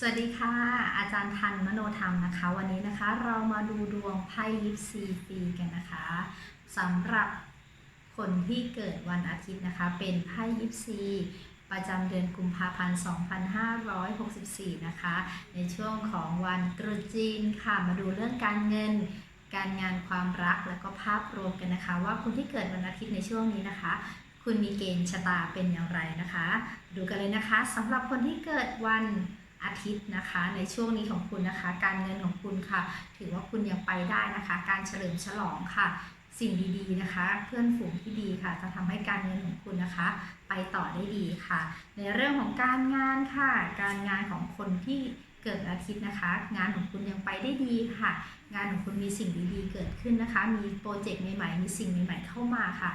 สวัสดีค่ะ อาจารย์ทันมโนธรรมนะคะ วันนี้นะคะเรามาดูดวงไพ่ยิปซีปีกันนะคะสำหรับคนที่เกิดวันอาทิตย์นะคะ เป็นไพ่ยิปซีประจำเดือนกุมภาพันธ์ 2564 นะคะ ในช่วงของวันตรุษจีนค่ะ มาดูเรื่องการเงิน การงานความรักแล้วก็ภาพรวมกันนะคะ ว่าคนที่เกิดวันอาทิตย์ในช่วงนี้นะคะคุณมีเกณฑ์ชะตาเป็นอย่างไรนะคะ ดูกันเลยนะคะสำหรับคนที่เกิดวัน อาทิตย์นะคะ ในช่วงนี้ของคุณนะคะ การเงินของคุณค่ะ ถือว่าคุณยังไปได้นะคะ การเฉลิมฉลองค่ะ สิ่งดีๆนะคะ เพื่อนฝูงที่ดีค่ะ จะทำให้การเงินของคุณนะคะ ไปต่อได้ดีค่ะ ในเรื่องของการงานค่ะ การงานของคนที่เกิดอาทิตย์นะคะ งานของคุณยังไปได้ดีค่ะ งานของคุณมีสิ่งดีๆ เกิดขึ้นนะคะ มีโปรเจกต์ใหม่ๆมีสิ่งใหม่ๆเข้ามาค่ะ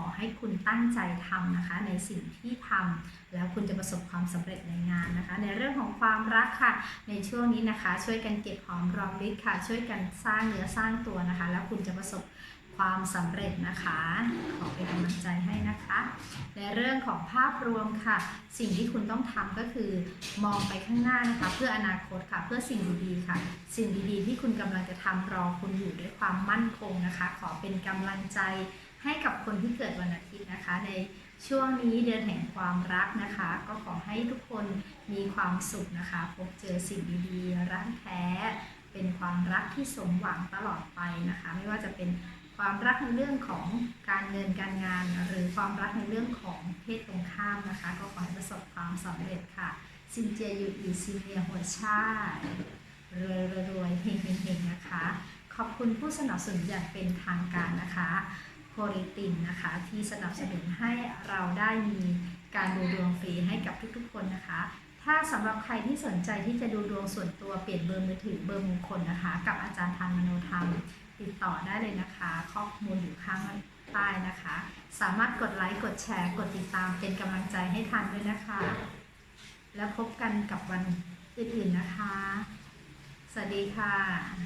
อให้คุณตั้งใจทำนะคะ ในสิ่งที่ทำแล้วคุณจะประสบความสำเร็จในงานนะคะ ในเรื่องของความรักค่ะ ในช่วงนี้นะคะ ช่วยกันเก็บหอมรอมริบค่ะ ช่วยกันสร้างเนื้อสร้างตัวนะคะ แล้วคุณจะประสบความสำเร็จนะคะ ขอเป็นกำลังใจให้นะคะ ในเรื่องของภาพรวมค่ะ สิ่งที่คุณต้องทำก็คือมองไปข้างหน้านะคะ เพื่ออนาคตค่ะ เพื่อสิ่งดีๆค่ะ สิ่งดีๆ ที่คุณกำลังจะทำรอคุณอยู่ด้วยความมั่นคงนะคะ ขอเป็นกำลังใจ ให้กับคนที่เกิดวันอาทิตย์นะคะ ในช่วงนี้เดือนแห่งความรักนะคะ ก็ขอให้ทุกคนมีความสุขนะคะ พบเจอสิ่งดีๆ รักแท้ เป็นความรักที่สมหวังตลอดไปนะคะ ไม่ว่าจะเป็นความรักในเรื่องของการเงินการงาน หรือความรักในเรื่องของเพศตรงข้ามนะคะ ก็ขอให้ประสบความสำเร็จค่ะซินเจียยูอีซินเนียหัวชาติรวยรวยๆเฮงเฮงๆนะคะ ขอบคุณผู้สนับสนุนอย่างเป็นทางการนะคะ โพลิตินนะคะ ที่สนับสนุนให้เราได้มีการดูดวงฟรีให้กับทุกๆ คนนะคะ ถ้าสำหรับใครที่สนใจที่จะดูดวงส่วนตัวเปลี่ยนเบอร์มือถือเบอร์มงคลนะคะ กับอาจารย์ทานมโนธรรมติดต่อได้เลยนะคะ ข้อมูลอยู่ข้างใต้นะคะ สามารถกดไลค์กดแชร์ กดติดตามเป็นกำลังใจให้ทันด้วยนะคะ แล้วพบกันกับวันอื่นๆนะคะ สวัสดีค่ะ